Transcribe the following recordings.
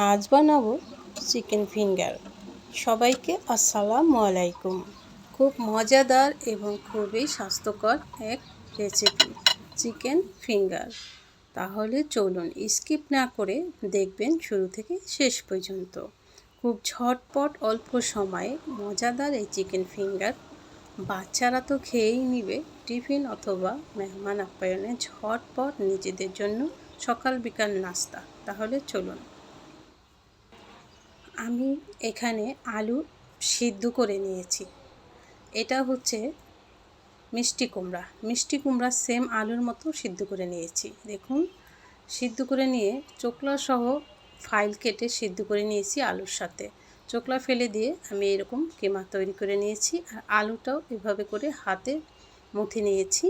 আজ বানাবো chicken finger. সবাইকে আসসালামু আলাইকুম। খুব মজাদার এবং খুবই স্বাস্থ্যকর এক রেসিপি চিকেন ফিঙ্গার। তাহলে চলুন স্কিপ না করে দেখবেন শুরু থেকে শেষ পর্যন্ত। খুব ঝটপট অল্প সময়ে মজাদার এই চিকেন ফিঙ্গার। বাচ্চারা তো খেয়েই নিবে, টিফিন অথবা মেহমান আপ্যায়নে ঝটপট নিজেদের জন্য সকাল বিকাল নাস্তা। তাহলে চলুন আমি এখানে আলু সিদ্ধ করে নিয়েছি। এটা হচ্ছে মিষ্টি কুমড়া। মিষ্টি কুমড়া সেম আলুর মতো সিদ্ধ করে নিয়েছি। দেখুন, সিদ্ধ করে নিয়ে চোকলা সহ ফাইল কেটে সিদ্ধ করে নিয়েছি আলুর সাথে। চোকলা ফেলে দিয়ে আমি এরকম কেমা তৈরি করে নিয়েছি আর আলুটাও এভাবে করে হাতে মুথে নিয়েছি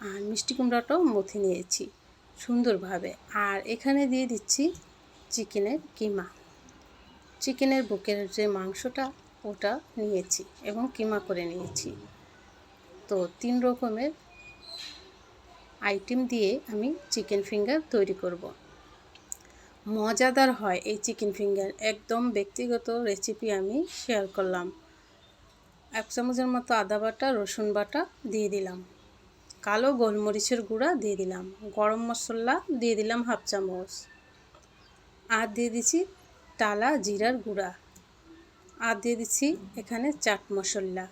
আর মিষ্টি কুমড়াটাও মুথে নিয়েছি সুন্দরভাবে। আর এখানে দিয়ে দিচ্ছি চিকেনের কিমা। চিকেনের বুকের যে মাংসটা, ওটা নিয়েছি এবং কিমা করে নিয়েছি। তো তিন রকমের আইটেম দিয়ে আমি চিকেন ফিঙ্গার তৈরি করব। মজাদার হয় এই চিকেন ফিঙ্গার। একদম ব্যক্তিগত রেসিপি আমি শেয়ার করলাম। এক চামচের মতো আদা বাটা, রসুন বাটা দিয়ে দিলাম। কালো গোলমরিচের গুঁড়া দিয়ে দিলাম। গরম মশলা দিয়ে দিলাম হাফ চামচ। আর দিয়ে দিচ্ছি টালা জিরার গুঁড়া। আর দিয়ে দিচ্ছি এখানে চাট মশলা।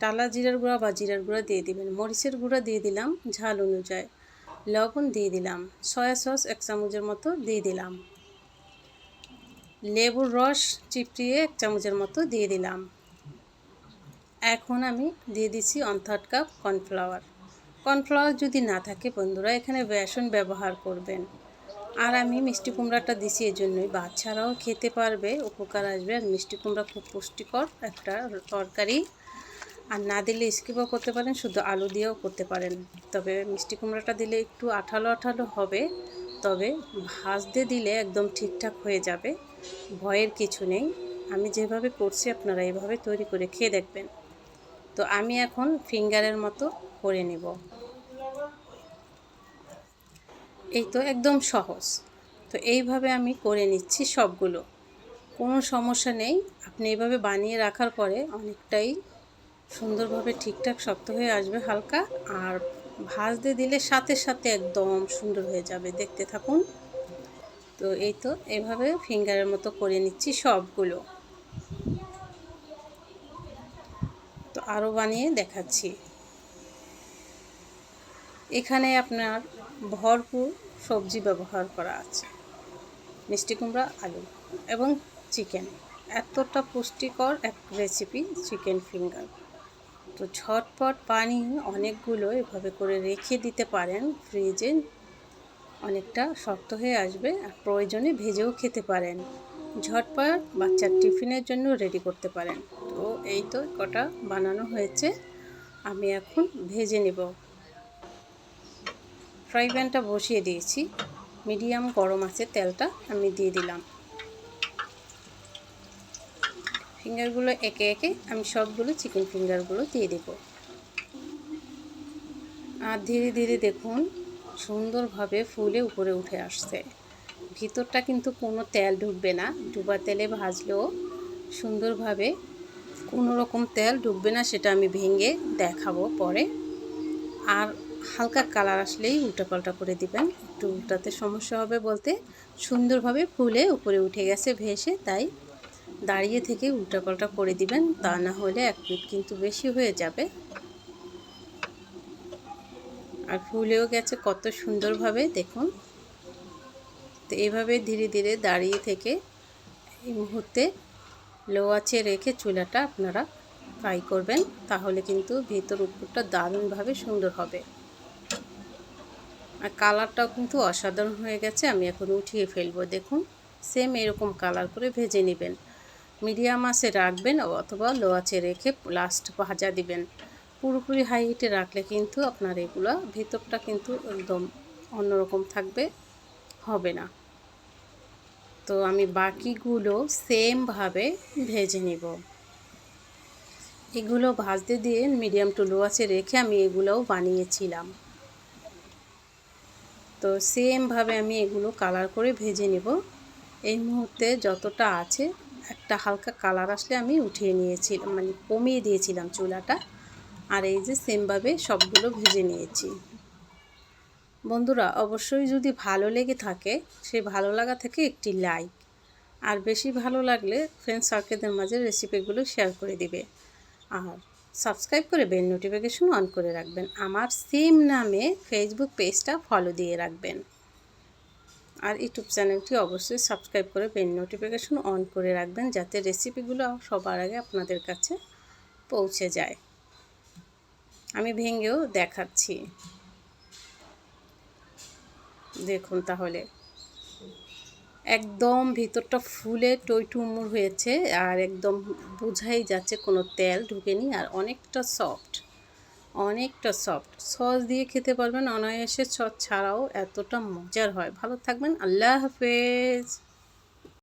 টালা জিরার গুঁড়া বা জিরার গুঁড়া দিয়ে দিবেন। মরিচের গুঁড়া দিয়ে দিলাম ঝাল অনুযায়ী। লবণ দিয়ে দিলাম। সয়া সস এক চামচের মতো দিয়ে দিলাম। লেবুর রস চিপড়িয়ে এক চামচের মতো দিয়ে দিলাম। এখন আমি দিয়ে দিচ্ছি one third cup cornflour cornflour যদি না থাকে বন্ধুরা, এখানে বেসন ব্যবহার করবেন। আর আমি মিষ্টি কুমড়াটা দিছি এই জন্যই বাচ্চারাও খেতে পারবে, উপকার আসবে। আর মিষ্টি কুমড়া খুব পুষ্টিকর একটা তরকারি। আর না দিলে স্কিপও করতে পারেন, শুধু আলু দিয়েও করতে পারেন। তবে মিষ্টি কুমড়াটা দিলে একটু আঠালো আঠালো হবে, তবে ভাজতে দিলে একদম ঠিকঠাক হয়ে যাবে। ভয়ের কিছু নেই। আমি যেভাবে করছি, আপনারা এইভাবে তৈরি করে খেয়ে দেখবেন। তো আমি এখন ফিঙ্গারের মতো করে নেব। এই তো একদম সহজ। তো এইভাবে আমি করে নিচ্ছি সবগুলো। কোনো সমস্যা নেই। আপনি এইভাবে বানিয়ে রাখার পরে অনেকটাই সুন্দরভাবে ঠিকঠাক শক্ত হয়ে আসবে হালকা। আর ভাজতে দিলে সাথে সাথে একদম সুন্দর হয়ে যাবে। দেখতে থাকুন। তো এই তো এভাবে ফিঙ্গারের মতো করে নিচ্ছি সবগুলো। তো আরও বানিয়ে দেখাচ্ছি। এখানে আপনার ভরপুর সবজি ব্যবহার করা আছে। মিষ্টি কুমড়া, আলু এবং চিকেন। এতটা পুষ্টিকর এক রেসিপি চিকেন ফিঙ্গার। তো ঝটপট পানি অনেকগুলো এভাবে করে রেখে দিতে পারেন। ফ্রিজে অনেকটা শক্ত হয়ে আসবে আর প্রয়োজনে ভেজেও খেতে পারেন। ঝটপট বাচ্চার টিফিনের জন্য রেডি করতে পারেন। তো এই তো কটা বানানো হয়েছে। আমি এখন ভেজে নেব। ফ্রাই প্যানটা বসিয়ে দিয়েছি। মিডিয়াম গরম আছে তেলটা আমি দিয়ে দিলাম। ফিঙ্গারগুলো একে একে আমি সবগুলো চিকেন ফিঙ্গারগুলো দিয়ে দেব। আর ধীরে ধীরে দেখুন, সুন্দরভাবে ফুলে উপরে উঠে আসছে। ভিতরটা কিন্তু কোনো তেল ঢুকবে না। ডুবা তেলে ভাজলেও সুন্দরভাবে কোনো রকম তেল ঢুকবে না, সেটা আমি ভেঙে দেখাবো পরে। আর হালকা কালার আসলেই উল্টাপাল্টা করে দিবেন। একটু উল্টাতে সমস্যা হবে বলতে সুন্দরভাবে ফুলে উপরে উঠে গেছে, ভেসে, তাই দাঁড়িয়ে থেকে উল্টাপাল্টা করে দিবেন। তা না হলে এক পিট কিন্তু বেশি হয়ে যাবে। আর ফুলেও গেছে কত সুন্দরভাবে, দেখুন। তো এইভাবে ধীরে ধীরে দাঁড়িয়ে থেকে এই মুহূর্তে লো আছে রেখে চুলাটা আপনারা ফ্রাই করবেন, তাহলে কিন্তু ভেতর উপরটা দারুণভাবে সুন্দর হবে। আর কালারটাও কিন্তু অসাধারণ হয়ে গেছে, আমি এখন উঠিয়ে ফেলব। দেখুন সেম এরকম কালার করে ভেজে নেবেন। মিডিয়াম আঁচে রাখবেন অথবা লো আঁচে রেখে লাস্ট ভাজা দিবেন। পুরোপুরি হাই হিটে রাখলে কিন্তু আপনার এগুলো ভেতরটা কিন্তু একদম অন্যরকম থাকবে, হবে না। তো আমি বাকিগুলো সেমভাবে ভেজে নিব। এগুলো ভাজতে দিয়ে মিডিয়াম টু লো আছে রেখে আমি এগুলোও বানিয়েছিলাম। তো সেমভাবে আমি এগুলো কালার করে ভেজে নেব। এই মুহূর্তে যতটা আছে, একটা হালকা কালার আসলে আমি উঠিয়ে নিয়েছিলাম মানে কমিয়ে দিয়েছিলাম চুলাটা। আর এই যে সেমভাবে সবগুলো ভেজে নিয়েছি। বন্ধুরা, অবশ্যই যদি ভালো লেগে থাকে, সেই ভালো লাগা থেকে একটি লাইক আর বেশি ভালো লাগলে ফ্রেন্ড সার্কেলদের মাঝে রেসিপিগুলো শেয়ার করে দিবে। আর সাবস্ক্রাইব করে বেল নোটিফিকেশন অন করে রাখবেন। আমার সেম নামে ফেসবুক পেজটা ফলো দিয়ে রাখবেন। আর ইউটিউব চ্যানেলটি অবশ্যই সাবস্ক্রাইব করে বেল নোটিফিকেশন অন করে রাখবেন যাতে রেসিপিগুলো সবার আগে আপনাদের কাছে পৌঁছে যায়। আমি ভেঙেও দেখাচ্ছি। দেখুন তাহলে। একদম ভিতরটা ফুলে টইটুমুর হয়েছে আর একদম বোঝাই যাচ্ছে কোনো তেল ঢুকেনি আর অনেকটা সফট অনেকটা সফট। সস দিয়ে খেতে পারবেন, অনায়াসে সস ছাড়াও এতটা মজার হয়। ভালো থাকবেন, আল্লাহ হাফেজ।